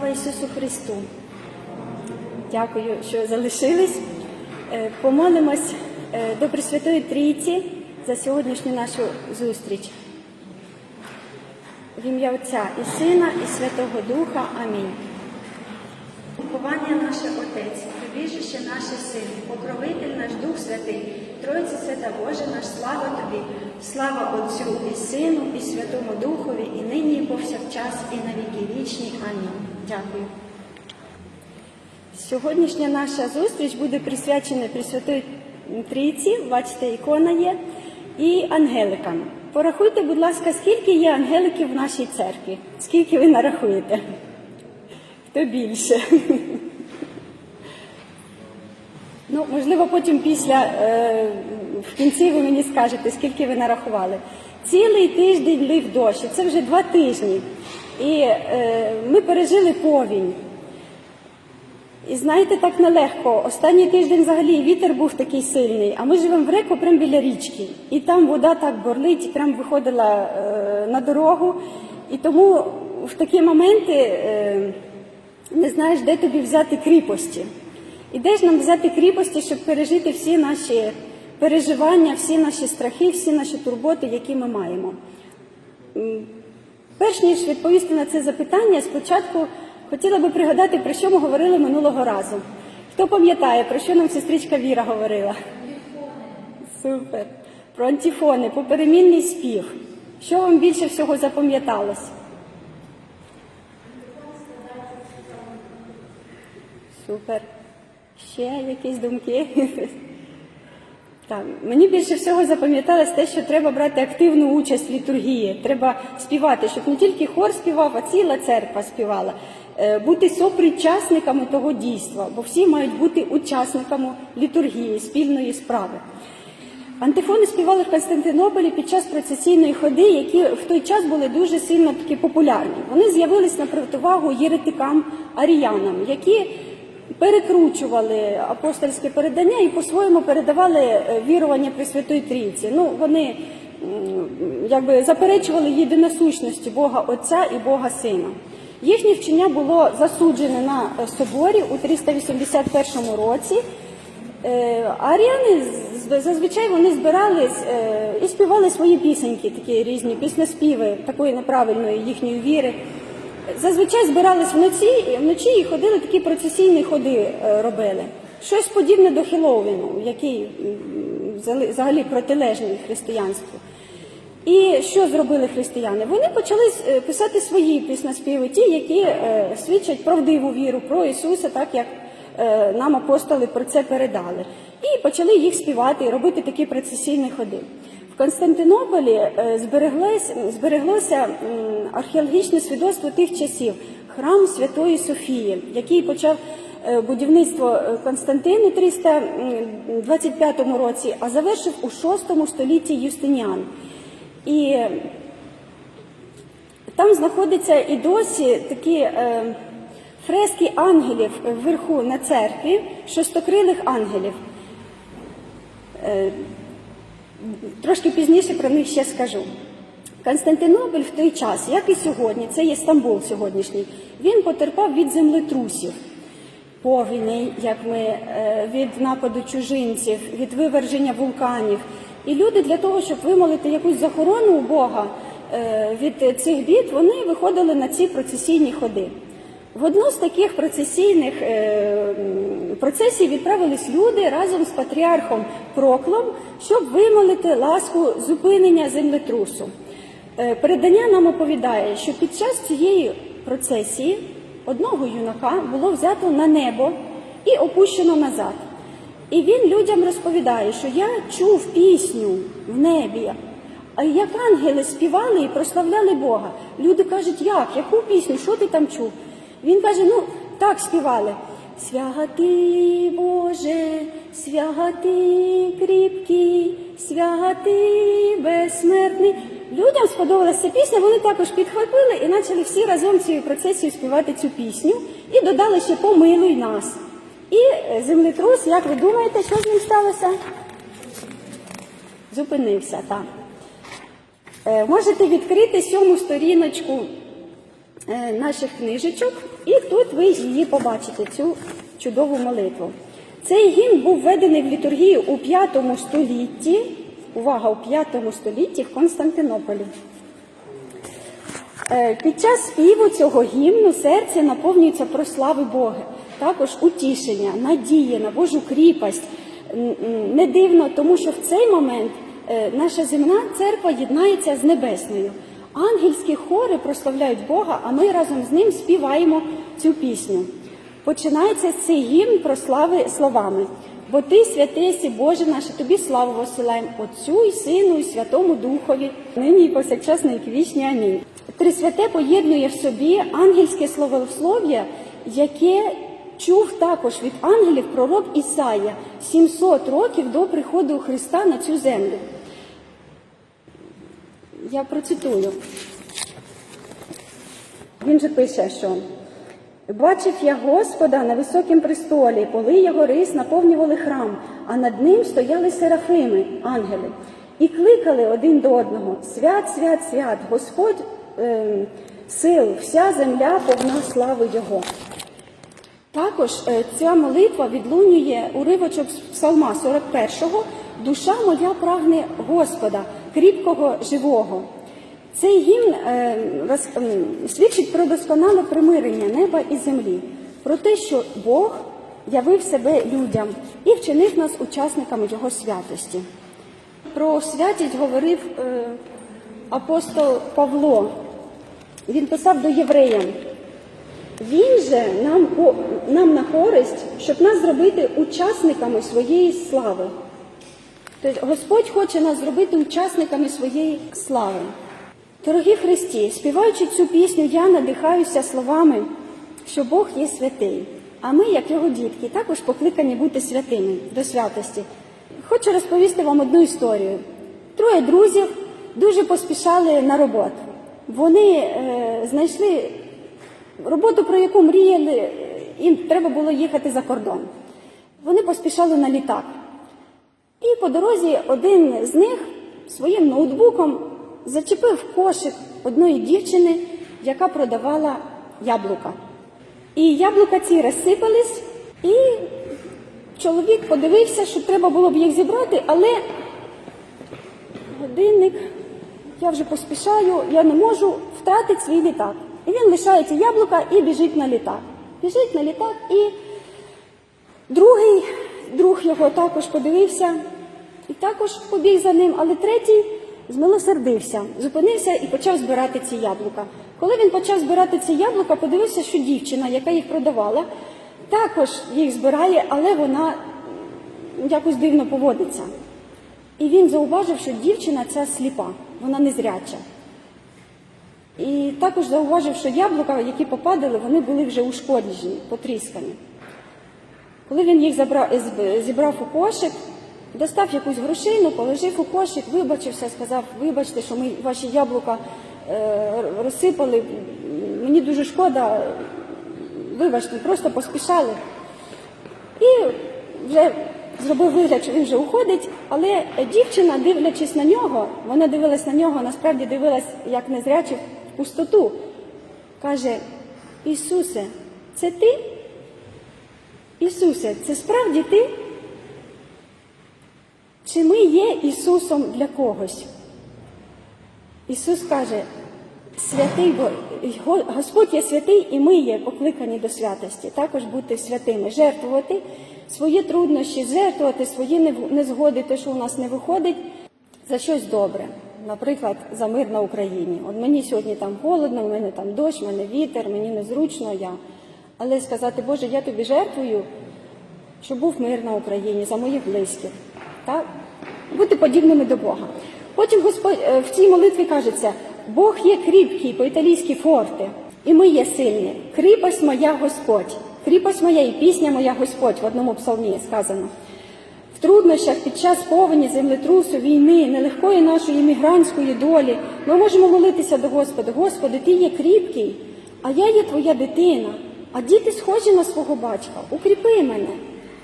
Слава Ісусу Христу! Дякую, що залишились. Е, Помолимось е, до Пресвятої Трійці за сьогоднішню нашу зустріч. В ім'я Отця і Сина, і Святого Духа. Амінь. Уповання наше Отець, прибіжище наше Син, покровитель наш Дух Святий, Тройці Свята Боже наш, слава Тобі, слава Отцю і Сину, і Святому Духові, і нині, і повсякчас, і на віки вічні. Амінь. Дякую. Сьогоднішня наша зустріч буде присвячена Пресвятої Трійці, бачите, ікона є, і ангеликам. Порахуйте, будь ласка, скільки є ангеликів в нашій церкві? Скільки ви нарахуєте? Хто більше? Ну, можливо, потім після е, в кінці ви мені скажете, скільки ви нарахували. Цілий тиждень лив дощ, це вже два тижні. І е, ми пережили повінь. І знаєте, так нелегко. Останній тиждень взагалі вітер був такий сильний, а ми живемо в реку прямо біля річки. І там вода так борлить, і прямо виходила е, на дорогу. І тому в такі моменти е, не знаєш, де тобі взяти кріпості. І де ж нам взяти кріпості, щоб пережити всі наші переживання, всі наші страхи, всі наші турботи, які ми маємо. Перш ніж відповісти на це запитання, спочатку хотіла би пригадати, про що ми говорили минулого разу. Хто пам'ятає, про що нам сестричка Віра говорила? Супер. Про антифони, поперемінний спів. Що вам більше всього запам'яталось? Супер. Ще якісь думки? Так, мені більше всього запам'яталось те, що треба брати активну участь в літургії. Треба співати, щоб не тільки хор співав, а ціла церква співала. Е, Бути сопричасниками того дійства, бо всі мають бути учасниками літургії, спільної справи. Антифони співали в Константинополі під час процесійної ходи, які в той час були дуже сильно такі популярні. Вони з'явились на противагу єретикам аріянам, які перекручували апостольське передання і по-своєму передавали е, вірування Пресвятої Трійці. Ну, вони якби заперечували єдиносущності Бога Отця і Бога Сина. Їхнє вчення було засуджене на е, соборі у 381 році. Е, Аріани зазвичай вони збирались і співали свої пісеньки, такі різні піснеспіви такої неправильної їхньої віри. Зазвичай збирались вночі, вночі і ходили такі процесійні ходи е, робили. Щось подібне до Хеллоуіну, який взагалі- протилежний християнству. І що зробили християни? Вони почали е, писати свої піснеспіви, ті, які е, свідчать правдиву віру про Ісуса, так як нам апостоли про це передали. І почали їх співати і робити такі процесійні ходи. Константинополі е, збереглося археологічне свідоцтво тих часів храм Святої Софії, який почав е, будівництво е, Константин у 325 році, а завершив у 6 столітті Юстиніан. І там знаходяться і досі такі фрески ангелів вверху на церкві, шостокрилих ангелів. Трошки пізніше про них ще скажу. Константинополь в той час, як і сьогодні, це є Стамбул сьогоднішній, він потерпав від землетрусів, повіней, як ми, е, від нападу чужинців, від виверження вулканів. І люди для того, щоб вимолити якусь захорону у Бога е, від цих бід, вони виходили на ці процесійні ходи. В одну з таких процесійних е, процесій відправились люди разом з патріархом Проклом, щоб вимолити ласку зупинення землетрусу. Е, Передання нам оповідає, що під час цієї процесії одного юнака було взято на небо і опущено назад. І він людям розповідає, що я чув пісню в небі, як ангели співали і прославляли Бога. Люди кажуть, як? Яку пісню? Що ти там чув? Він каже: ну так співали. Святий Боже, святий кріпкий, святий безсмертний. Людям сподобалася пісня, вони також підхопили і почали всі разом цією процесією співати цю пісню і додали ще помилуй нас. І е, землетрус, як ви думаєте, що з ним сталося? Зупинився, так. Е, Можете відкрити сьому сторіночку е, наших книжечок. І тут ви її побачите, цю чудову молитву. Цей гімн був введений в літургію у 5 столітті. Увага, у 5 столітті в Константинополі. Е, Під час співу цього гімну серце наповнюється про слави Бога, також утішення, надія на Божу кріпость. Не дивно, тому що в цей момент е, наша земна церква єднається з небесною. Ангельські хори прославляють Бога, а ми разом з ним співаємо цю пісню. Починається цей гімн про слави словами. Бо ти, святий, єси, Боже наш, тобі славу посилаємо Отцю і Сину, і Святому Духові, нині і повсякчас на вічні. Амінь. Трисвяте поєднує в собі ангельське словослов'я, яке чув також від ангелів пророк Ісая 700 років до приходу Христа на цю землю. Я процитую. Він же пише, що бачив я Господа на високім престолі, поли його рис наповнювали храм, а над ним стояли серафими, ангели, і кликали один до одного: Свят, свят, свят, Господь е, сил, вся земля повна слави Його. Також е, ця молитва відлунює уривочок з Псалма 41-го Душа моя прагне Господа, кріпкого живого. Цей гімн е, свідчить про досконале примирення неба і землі, про те, що Бог явив себе людям і вчинив нас учасниками Його святості. Про святість говорив е, апостол Павло. Він писав до євреям. Він же нам, нам на користь, щоб нас зробити учасниками своєї слави. Тобто Господь хоче нас зробити учасниками своєї слави. Дорогі Христі, співаючи цю пісню, я надихаюся словами, що Бог є святий, а ми, як його дітки, також покликані бути святими до святості. Хочу розповісти вам одну історію. Троє друзів дуже поспішали на роботу. Вони е, знайшли роботу, про яку мріяли, їм треба було їхати за кордон. Вони поспішали на літак. І по дорозі один з них своїм ноутбуком зачепив кошик одної дівчини, яка продавала яблука. І яблука ці розсипались, і чоловік подивився, що треба було б їх зібрати, але годинник, я вже поспішаю, я не можу втратити свій літак. І він лишає ці яблука і біжить на літак. Біжить на літак і Другий друг його також подивився і також побіг за ним, але третій змилосердився, зупинився і почав збирати ці яблука. Коли він почав збирати ці яблука, подивився, що дівчина, яка їх продавала, також їх збирає, але вона якось дивно поводиться. І він зауважив, що дівчина ця сліпа, вона незряча. І також зауважив, що яблука, які попадали, вони були вже ушкоджені, потріскані. Коли він їх зібрав у кошик, достав якусь грошину, положив у кошик, вибачився, сказав, вибачте, що ми ваші яблука е, розсипали, мені дуже шкода, вибачте, просто поспішали. І вже зробив вигляд, що він вже уходить, але дівчина, дивлячись на нього, вона дивилась на нього, насправді дивилась, як незрячий, в пустоту. Каже, Ісусе, це ти? Ісусе, це справді ти? Чи ми є Ісусом для когось? Ісус каже, святий Бо- Господь є святий, і ми є покликані до святості, також бути святими, жертвувати свої труднощі, жертвувати свої незгоди, те, що у нас не виходить, за щось добре. Наприклад, за мир на Україні. От мені сьогодні там холодно, в мене там дощ, в мене вітер, мені незручно я. Але сказати, Боже, я тобі жертвую, щоб був мир на Україні за моїх близьких. Так? Бути подібними до Бога. Потім Господь е, в цій молитві кажеться: Бог є кріпкий, по-італійськи форте, і ми є сильні. Кріпость моя Господь, кріпость моя і пісня моя Господь в одному псалмі сказано. В труднощах під час повені, землетрусу, війни, нелегкої нашої мігрантської долі ми можемо молитися до Господа. Господи, ти є кріпкий, а я є твоя дитина, а діти схожі на свого батька. Укріпи мене,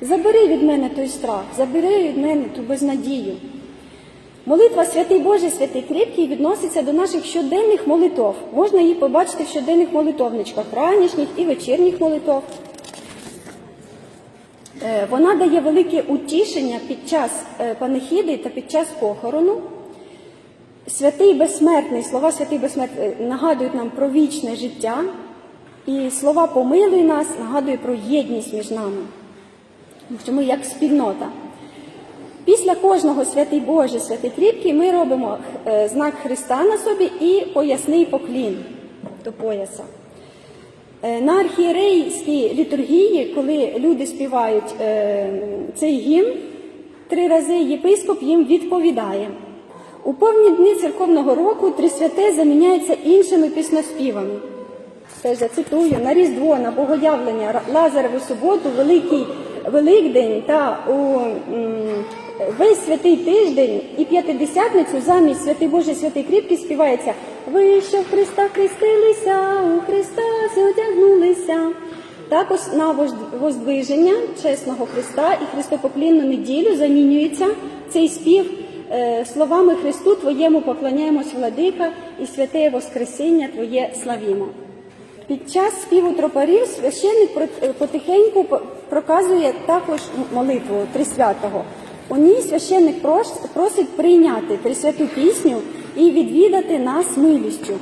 забери від мене той страх, забери від мене ту безнадію. Молитва Святий Боже, святий кріпкий відноситься до наших щоденних молитов. Можна її побачити в щоденних молитовничках, ранішніх і вечірніх молитов. Е, Вона дає велике утішення під час е, панихіди та під час похорону. Святий безсмертний, слова святий безсмертний нагадують нам про вічне життя, і слова помилуй нас нагадують про єдність між нами. Що ми як спільнота. Після кожного святий Боже, святий кріпкий, ми робимо е, знак Христа на собі і поясний поклін до пояса. Е, На архієрейській літургії, коли люди співають е, цей гімн, три рази єпископ їм відповідає. У повні дні церковного року три святе заміняються іншими пісноспівами. Це зацитую на Різдво, на Богоявлення, Лазареву суботу, Великий Великдень та у весь святий тиждень і п'ятидесятницю замість святий Боже, святий кріпкий співається Ви, що в Христа хрестилися, у Христа одягнулися. Також на воздвиження чесного Христа і Христопоклінну неділю замінюється цей спів е, словами Христу Твоєму поклоняємось, владика, і святе Воскресіння Твоє славімо. Під час співу тропарів священник потихеньку по- проказує також молитву Трисвятого. У ній священник просить прийняти Трисвяту пісню і відвідати нас милістю,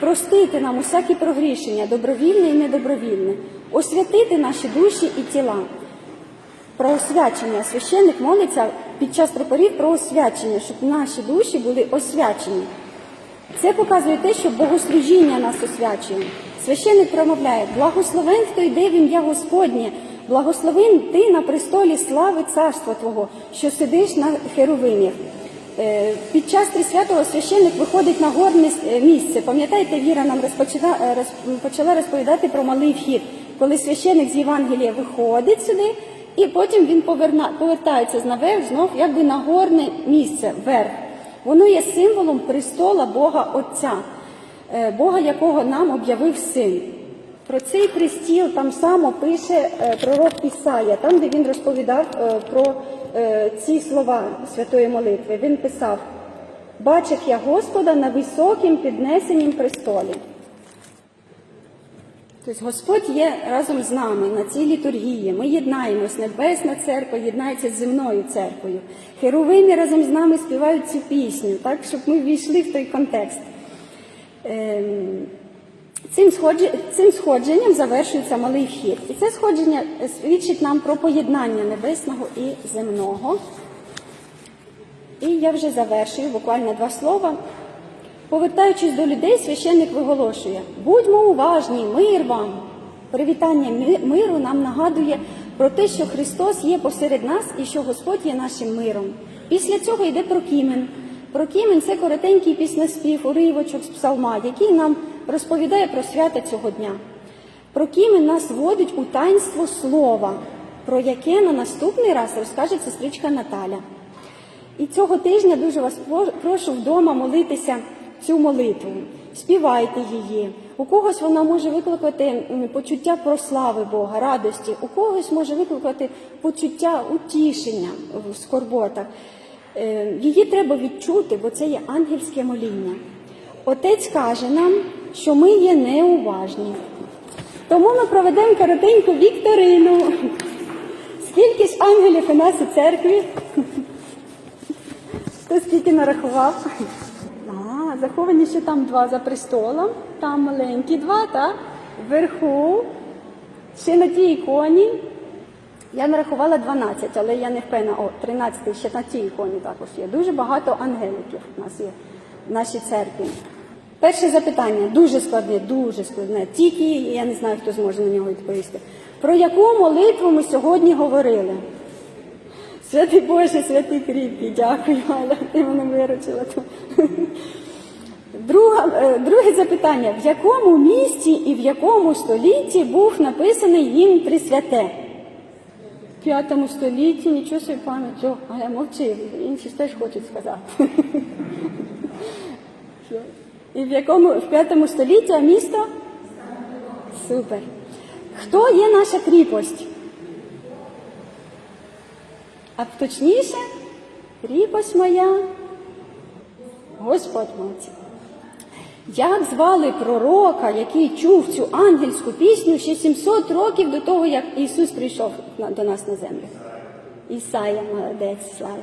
простити нам усякі прогрішення, добровільне і недобровільне, освятити наші душі і тіла. Про освячення священник молиться під час тропарів про освячення, щоб наші душі були освячені. Це показує те, що богослужіння нас освячує. Священник промовляє: благословен, хто йде в ім'я Господнє, благословен ти на престолі слави царства Твого, що сидиш на херовимі. Е, Під час Трисвятого священник виходить на горне е, місце. Пам'ятаєте, Віра нам розпочала, е, почала розповідати про малий вхід, коли священник з Євангелія виходить сюди, і потім він поверна, повертається наверх знов якби на горне місце вверх. Воно є символом престола Бога Отця, Бога, якого нам об'явив син. Про цей престіл там само пише е, пророк Ісая, там, де він розповідав е, про е, ці слова святої молитви. Він писав: Бачив я Господа на високім піднесенім престолі. Тобто Господь є разом з нами на цій літургії. Ми єднаємось, Небесна церква єднається з земною церквою. Херовимі разом з нами співають цю пісню, так, щоб ми ввійшли в той контекст. Ем, Цим, сходженням завершується малий вхід. І це сходження свідчить нам про поєднання небесного і земного. І я вже завершую буквально два слова. Повертаючись до людей, священник виголошує: будьмо уважні, мир вам. Привітання миру нам нагадує про те, що Христос є посеред нас і що Господь є нашим миром. Після цього йде прокімен. Прокімен це коротенький піснеспів, уривочок з псалма, який нам розповідає про свята цього дня. Прокімен нас вводить у таїнство слова, про яке на наступний раз розкаже сестричка Наталя. І цього тижня дуже вас прошу вдома молитися цю молитву. Співайте її. У когось вона може викликати почуття прослави Бога, радості, у когось може викликати почуття утішення в скорботах. Е, Її треба відчути, бо це є ангельське моління. Отець каже нам, що ми є неуважні. Тому ми проведемо коротеньку вікторину. Скільки ж ангелів у нас у церкві? Хто скільки нарахував? А, заховані ще там два за престолом, там маленькі два, так? Вверху. Ще на тій іконі. Я нарахувала 12, але я не впевнена. О, 13 ще на тій іконі також є. Дуже багато ангеликів у нас є в нашій церкві. Перше запитання дуже складне, дуже складне. Тільки я не знаю, хто зможе на нього відповісти. Про яку молитву ми сьогодні говорили? Святий Боже, святий кріпкий, дякую, але ти мене виручила. Друга, е, друге запитання: в якому місті і в якому столітті був написаний їм Трисвяте? В п'ятому столітті, нічого собі пам'ять. О, але мовчи, інші теж хочуть сказати. І в якому в п'ятому столітті місто? Супер. Хто є наша кріпость? А точніше, кріпость моя Господь молодці. Як звали пророка, який чув цю ангельську пісню ще 700 років до того, як Ісус прийшов до нас на землю? Ісая, молодець, слава.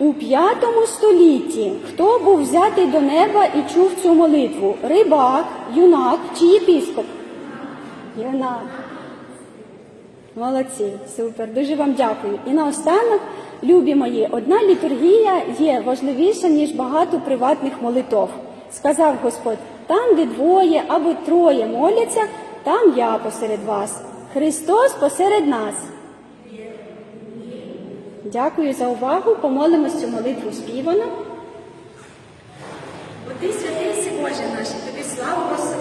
У п'ятому столітті хто був взятий до неба і чув цю молитву? Рибак, юнак чи єпіскоп? Юнак. Молодці, супер, дуже вам дякую. І наостанок, любі мої, одна літургія є важливіша, ніж багато приватних молитов. Сказав Господь, там, де двоє або троє моляться, там я посеред вас. Христос посеред нас. Дякую за увагу. Помолимось цю молитву співано. Бо ти святий Боже наш, тобі славу просимо.